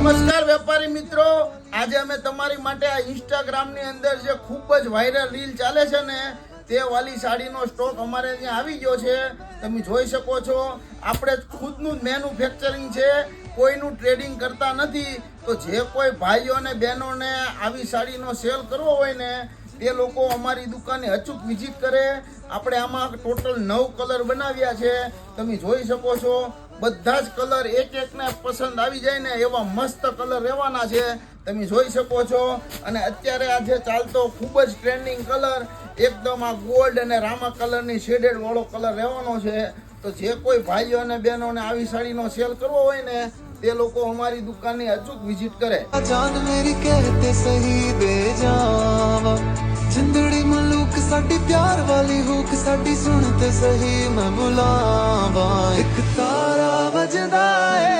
નમસ્કાર વેપારી મિત્રો આજે અમે તમારી માટે આ ઇન્સ્ટાગ્રામની અંદર જે ખૂબ જ વાયરલ રીલ ચાલે છે ને, તે વાલી સાડીનો સ્ટોક અમારે ત્યાં આવી ગયો છે. તમે જોઈ શકો છો, આપણે ખુદનું મેન્યુફેક્ચરિંગ છે, કોઈનું ટ્રેડિંગ કરતા નથી. તો જે કોઈ ભાઈઓને બહેનોને આવી સાડીનો સેલ કરવો હોય ને તે લોકો અમારી દુકાને અચૂક વિઝિટ કરે. આપણે આમાં ટોટલ નવ કલર બનાવ્યા છે. તમે જોઈ શકો છો, બધા જ કલર એક એકને પસંદ આવી જાય ને એવા મસ્ત કલર રહેવાના છે. તમે જોઈ શકો છો. અને અત્યારે આ જે ચાલતો ખૂબ જ ટ્રેન્ડિંગ કલર, એકદમ આ ગોલ્ડ અને રામા કલરની શેડેડ વાળો કલર રહેવાનો છે. તો જે કોઈ ભાઈઓ અને બહેનોને આવી સાડીનો સેલ કરવો હોય ને, તે લોકો અમારી દુકાનની અચૂક વિઝિટ કરે. ਸਾਡੀ ਪਿਆਰ ਵਾਲੀ ਹੂਕ ਸਾਡੀ ਸੁਣ ਤੇ ਸਹੀ ਮੈਂ ਬੁਲਾਵਾ ਇੱਕ ਤਾਰਾ ਵਜਦਾ ਏ